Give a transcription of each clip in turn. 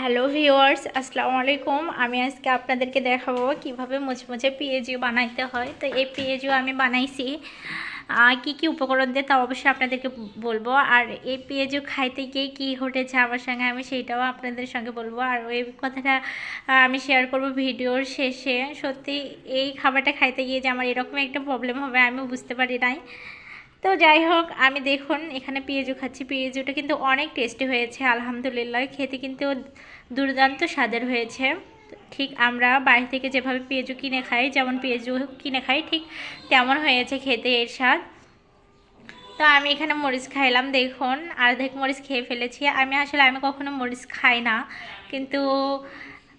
Hello viewers আসসালামু আলাইকুম। আমি আজকে আপনাদেরকে দেখাবো কীভাবে মুচমুচে পিএজিও বানাইতে হয়। তো এই পেঁয়াজু আমি বানাইছি। কি কি উপকরণ দিয়ে তা অবশ্যই আপনাদেরকে বলব। আর এই পেঁয়াজু খাইতে গিয়ে কি ঘটেছে আমার সঙ্গে আমি সেইটাও আপনাদের সঙ্গে বলব। আর ওই কথাটা আমি শেয়ার করব ভিডিওর শেষে। সত্যি, এই খাবারটা খাইতে গিয়ে যে আমার এরকম একটা প্রবলেম হবে, আমি বুঝতে পারি নাই। তো যাই হোক, আমি দেখুন, এখানে পেঁয়াজু খাচ্ছি। পেঁয়াজুটা কিন্তু অনেক টেস্টি হয়েছে, আলহামদুলিল্লাহ। খেতে কিন্তু দুর্দান্ত স্বাদের হয়েছে। ঠিক আমরা বাড়ি থেকে যেভাবে পেঁয়াজু কিনে খাই, যেমন পেঁয়াজু কিনে খাই, ঠিক তেমন হয়েছে খেতে, এর স্বাদ। তো আমি এখানে মরিচ খাইলাম, দেখুন, অর্ধেক মরিচ খেয়ে ফেলেছি। আমি আসলে, আমি কখনো মরিচ খাই না। কিন্তু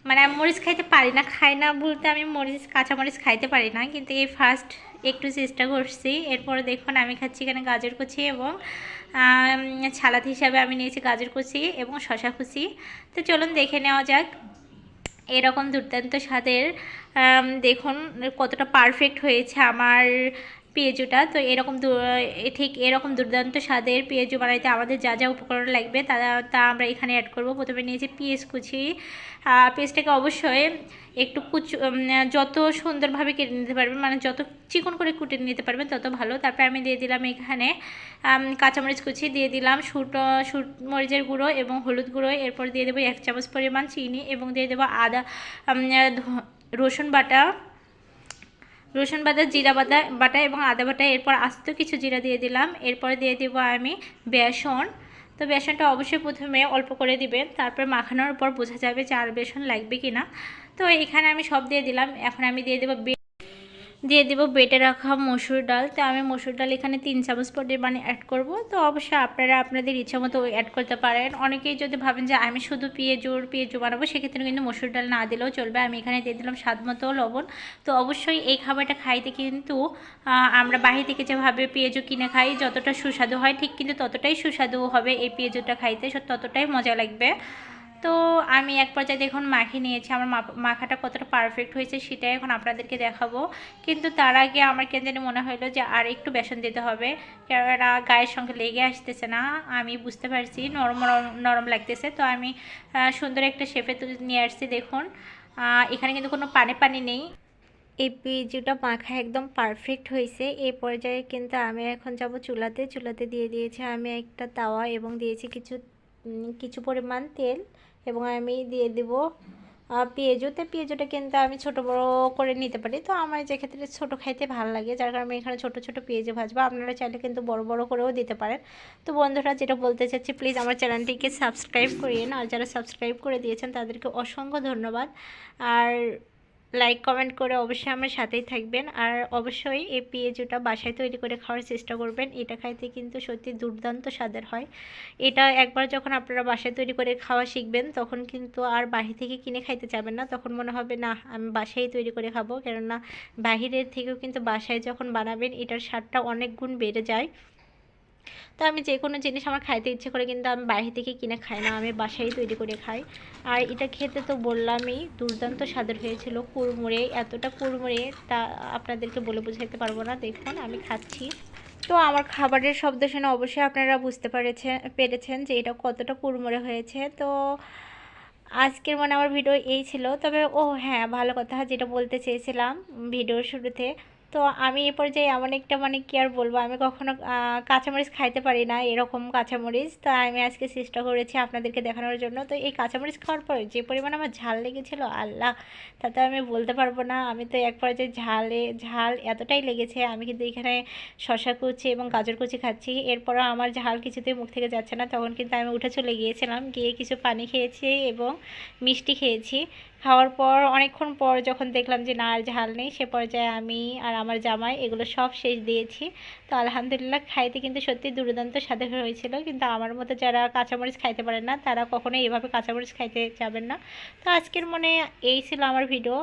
মানে আমি মরিচ খাইতে পারি না, খাই না বলতে আমি মরিচ, কাঁচা মরিচ খাইতে পারি না, কিন্তু এই ফার্স্ট একটু চেষ্টা করছি। এরপরে দেখুন আমি খাচ্ছি এখানে গাজর কুচি এবং ছালাদ হিসাবে আমি নিয়েছি গাজর কুচি এবং শশা কুচি। তো চলুন দেখে নেওয়া যাক এরকম দুর্দান্ত স্বাদের দেখুন কতটা পারফেক্ট হয়েছে আমার পেঁয়াজুটা। তো এরকম ঠিক এরকম দুর্দান্ত স্বাদের পেঁয়াজু বানাইতে আমাদের যা যা উপকরণ লাগবে তা তা আমরা এখানে অ্যাড করব। প্রথমে নিয়েছি পেঁয়াজ কুচি। পেঁয়াজটাকে অবশ্যই একটু কুচু যত সুন্দরভাবে কেটে নিতে পারবেন মানে যত চিকন করে কুটে নিতে পারবেন তত ভালো। তারপরে আমি দিয়ে দিলাম এখানে কাঁচামরিচ কুচি, দিয়ে দিলাম শুট শুট মরিচের গুঁড়ো এবং হলুদ গুঁড়ো। এরপর দিয়ে দেবো এক চামচ পরিমাণ চিনি এবং দিয়ে দেবো আদা রসুন বাটা। রসুন বাটা জিরা বাটা বাটা এবং আদা বাটা। এরপর আস্ত কিছু জিরা দিয়ে দিলাম। এরপর দিয়ে দেব আমি বেসন। তো বেসনটা অবশ্যই প্রথমে অল্প করে দিবেন। তারপর মাখানোর পর বোঝা যাবে যে আর বেসন লাগবে কিনা। তো এখানে আমি সব দিয়ে দিলাম। এখন আমি দিয়ে দেবো দিয়ে দেবো বেটে রাখা মসুর ডাল। তো আমি মসুর ডাল এখানে তিন চামচ পরিমাণে অ্যাড করব। তো অবশ্যই আপনারা আপনাদের ইচ্ছা মতো অ্যাড করতে পারেন। অনেকেই যদি ভাবেন যে আমি শুধু পেঁয়াজুর, পেঁয়াজু বানাবো, সেক্ষেত্রে কিন্তু মসুর ডাল না দিলেও চলবে। আমি এখানে দিয়ে দিলাম স্বাদ মতো লবণ। তো অবশ্যই এই খাবারটা খাইতে কিন্তু আমরা বাহির থেকে যেভাবে পেঁয়াজু কিনে খাই, যতটা সুস্বাদু হয়, ঠিক কিন্তু ততটাই সুস্বাদু হবে এই পেঁয়াজুটা খাইতে। ততটাই মজা লাগবে। তো আমি এক পর্যায়ে দেখুন মাখিয়ে নিয়েছি, আমার মাখাটা কতটা পারফেক্ট হয়েছে সেটাই এখন আপনাদেরকে দেখাবো। কিন্তু তার আগে আমার কেন জানি মনে হলো যে আর একটু বেসন দিতে হবে। কেননা গায়ের সঙ্গে লেগে আসতেছে না, আমি বুঝতে পারছি নরম, নরম- লাগতেছে। তো আমি সুন্দর একটা শেপে নিয়ে আসছি দেখুন। এখানে কিন্তু কোনো পানি পানি নেই। এই পেঁয়াজুটা মাখা একদম পারফেক্ট হয়েছে। এই পর্যায়ে কিন্তু আমি এখন যাব চুলাতে। চুলাতে দিয়ে দিয়েছি আমি একটা তাওয়া এবং দিয়েছি কিছু কিছু পরিমাণ তেল এবং আমি দিয়ে দেব পেঁয়াজুতে পেঁয়াজুটা কিন্তু আমি ছোট বড় করে নিতে পারি। তো আমার যে ক্ষেত্রে ছোট খাইতে ভালো লাগে, যার কারণে আমি এখানে ছোটো ছোটো পেঁয়াজু ভাজবো। আপনারা চাইলে কিন্তু বড় বড় করেও দিতে পারেন। তো বন্ধুরা, যেটা বলতে চাচ্ছি প্লিজ আমার চ্যানেলটিকে সাবস্ক্রাইব করিয়েন আর যারা সাবস্ক্রাইব করে দিয়েছেন, তাদেরকে অসংখ্য ধন্যবাদ। আর লাইক কমেন্ট করে অবশ্যই আমার সাথেই থাকবেন। আর অবশ্যই এই পেঁয়াজুটা বাসায় তৈরি করে খাওয়ার চেষ্টা করবেন। এটা খাইতে কিন্তু সত্যি দুর্দান্ত স্বাদের হয়। এটা একবার যখন আপনারা বাসায় তৈরি করে খাওয়া শিখবেন, তখন কিন্তু আর বাহির থেকে কিনে খাইতে যাবেন না। তখন মনে হবে, না, আমি বাসায় তৈরি করে খাব। কেননা বাহিরের থেকেও কিন্তু বাসায় যখন বানাবেন, এটার স্বাদটা অনেক গুণ বেড়ে যায়। তো আমি যে কোনো জিনিস আমার খাইতে ইচ্ছে করে কিন্তু আমি বাইরে থেকে কিনে খাই না, আমি বাসায় তৈরি করে খাই। আর এটা খেতে তো বললামই, দুর্দান্ত স্বাদের হয়েছিল কুড়মুড়ে। এতটা কুড়মুড়ে তা আপনাদেরকে বলে বোঝাতে পারব না। দেখুন, আমি খাচ্ছি। তো আমার খাবারের শব্দ শুনে অবশ্যই আপনারা বুঝতে পেরেছেন পেরেছেন যে এটা কতটা কুড়মুড়ে হয়েছে। তো আজকের মানে আমার ভিডিও এই ছিল। তবে ও হ্যাঁ ভালো কথা যেটা বলতে চেয়েছিলাম ভিডিওর শুরুতে। তো আমি এ পর্যায়ে এমন একটা মানে কি আর বলব? আমি কখনো কাঁচামরিচ খাইতে পারি না, এরকম কাঁচামরিচ। তো আমি আজকে চেষ্টা করেছি আপনাদেরকে দেখানোর জন্য। তো এই কাঁচামরিচ খাওয়ার পরে যে পরিমাণ আমার ঝাল লেগেছিল, আল্লাহ! তাতে আমি বলতে পারব না। আমি তো এক পর্যায়ে ঝালে, ঝাল এতটাই লেগেছে, আমি কিন্তু এখানে শশা কুচি এবং গাজর কুচি খাচ্ছি। এরপরও আমার ঝাল কিছুতেই মুখ থেকে যাচ্ছে না। তখন কিন্তু আমি উঠে চলে গিয়েছিলাম, গিয়ে কিছু পানি খেয়েছি এবং মিষ্টি খেয়েছি। খাওয়ার পর, অনেকক্ষণ পর যখন দেখলাম যে না, আর ঝাল নেই, সে পর্যায়ে আমি আর আমার জামাই, এগুলো সব শেষ দিয়েছি। তো আলহামদুলিল্লাহ খাইতে কিন্তু সত্যি দুর্দান্ত স্বাদে হয়েছিল। কিন্তু আমার মতো যারা কাঁচামরিচ খাইতে পারেন না, তারা কখনোই এভাবে কাঁচামরিচ খাইতে যাবেন না। তো আজকের মনে এই ছিল আমার ভিডিও